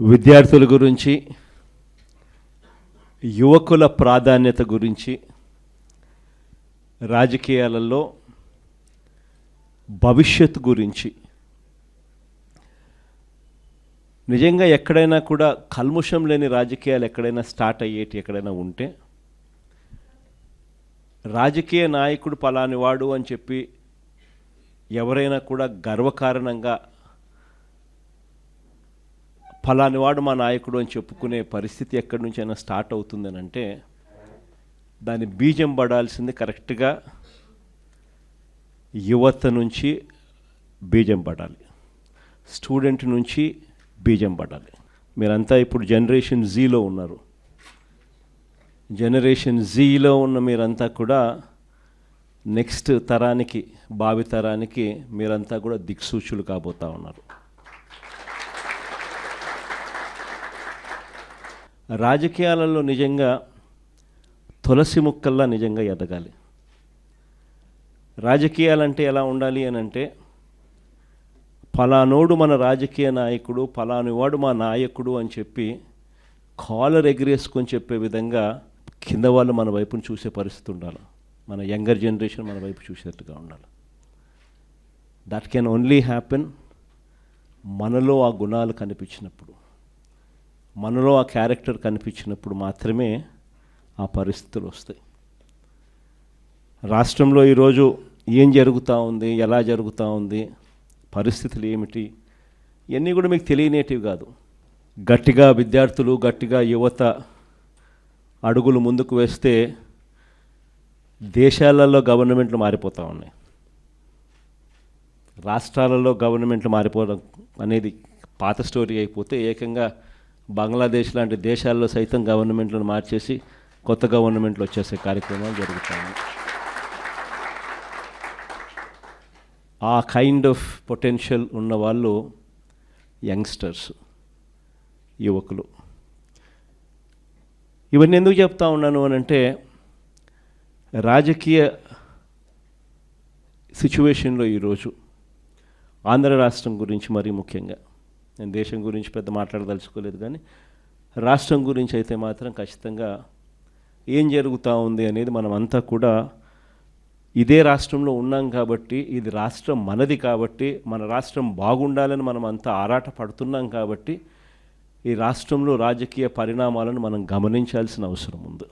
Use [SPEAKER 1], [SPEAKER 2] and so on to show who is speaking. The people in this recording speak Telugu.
[SPEAKER 1] విద్యార్థుల గురించి యువకుల ప్రాధాన్యత గురించి రాజకీయాలలో భవిష్యత్తు గురించి. నిజంగా ఎక్కడైనా కూడా కల్ముషం లేని రాజకీయాలు ఎక్కడైనా స్టార్ట్ అయ్యేటి ఎక్కడైనా ఉంటే రాజకీయ నాయకుడు పలాని వాడు అని చెప్పి ఎవరైనా కూడా గర్వకారణంగా ఫలాని వాడు మా నాయకుడు అని చెప్పుకునే పరిస్థితి ఎక్కడి నుంచి అయినా స్టార్ట్ అవుతుందని అంటే దాని బీజం పడాల్సింది కరెక్ట్గా యువత నుంచి బీజం పడాలి. స్టూడెంట్ నుంచి బీజం పడాలి. మీరంతా ఇప్పుడు జనరేషన్ జీలో ఉన్నారు. జనరేషన్ జీలో ఉన్న మీరంతా కూడా నెక్స్ట్ తరానికి భావి తరానికి మీరంతా కూడా దిక్సూచులు కాబోతా ఉన్నారు. రాజకీయాలలో నిజంగా తులసి ముక్కల్లా నిజంగా ఎదగాలి. రాజకీయాలంటే ఎలా ఉండాలి అని అంటే ఫలానోడు మన రాజకీయ నాయకుడు ఫలానివాడు మా నాయకుడు అని చెప్పి కాలర్ ఎగిరేసుకొని చెప్పే విధంగా కింద వాళ్ళు మన వైపును చూసే పరిస్థితి ఉండాలి. మన యంగర్ జనరేషన్ మన వైపు చూసేట్టుగా ఉండాలి. దట్ కెన్ ఓన్లీ హ్యాపెన్ మనలో ఆ గుణాలు కనిపించినప్పుడు. మనలో ఆ క్యారెక్టర్ కనిపించినప్పుడు మాత్రమే ఆ పరిస్థితులు వస్తాయి. రాష్ట్రంలో ఈరోజు ఏం జరుగుతూ ఉంది ఎలా జరుగుతూ ఉంది పరిస్థితులు ఏమిటి ఇవన్నీ కూడా మీకు తెలియనేటివి కాదు. గట్టిగా విద్యార్థులు గట్టిగా యువత అడుగులు ముందుకు వేస్తే దేశాలలో గవర్నమెంట్లు మారిపోతూ ఉన్నాయి. రాష్ట్రాలలో గవర్నమెంట్లు మారిపోవడం అనేది పాత స్టోరీ అయిపోతే ఏకంగా బంగ్లాదేశ్ లాంటి దేశాల్లో సైతం గవర్నమెంట్లను మార్చేసి కొత్త గవర్నమెంట్లు వచ్చేసే కార్యక్రమాలు జరుగుతాయి. ఆ కైండ్ ఆఫ్ పొటెన్షియల్ ఉన్న వాళ్ళు యంగ్స్టర్స్ యువకులు. ఇవన్నీ ఎందుకు చెప్తా ఉన్నాను అని అంటే రాజకీయ సిచ్యువేషన్లో ఈరోజు ఆంధ్ర రాష్ట్రం గురించి మరీ ముఖ్యంగా నేను దేశం గురించి పెద్ద మాట్లాడదలుచుకోలేదు కానీ రాష్ట్రం గురించి అయితే మాత్రం ఖచ్చితంగా ఏం జరుగుతూ ఉంది అనేది మనం అంతా కూడా ఇదే రాష్ట్రంలో ఉన్నాం కాబట్టి ఇది రాష్ట్రం మనది కాబట్టి మన రాష్ట్రం బాగుండాలని మనం అంతా ఆరాట పడుతున్నాం కాబట్టి ఈ రాష్ట్రంలో రాజకీయ పరిణామాలను మనం గమనించాల్సిన అవసరం ఉంది.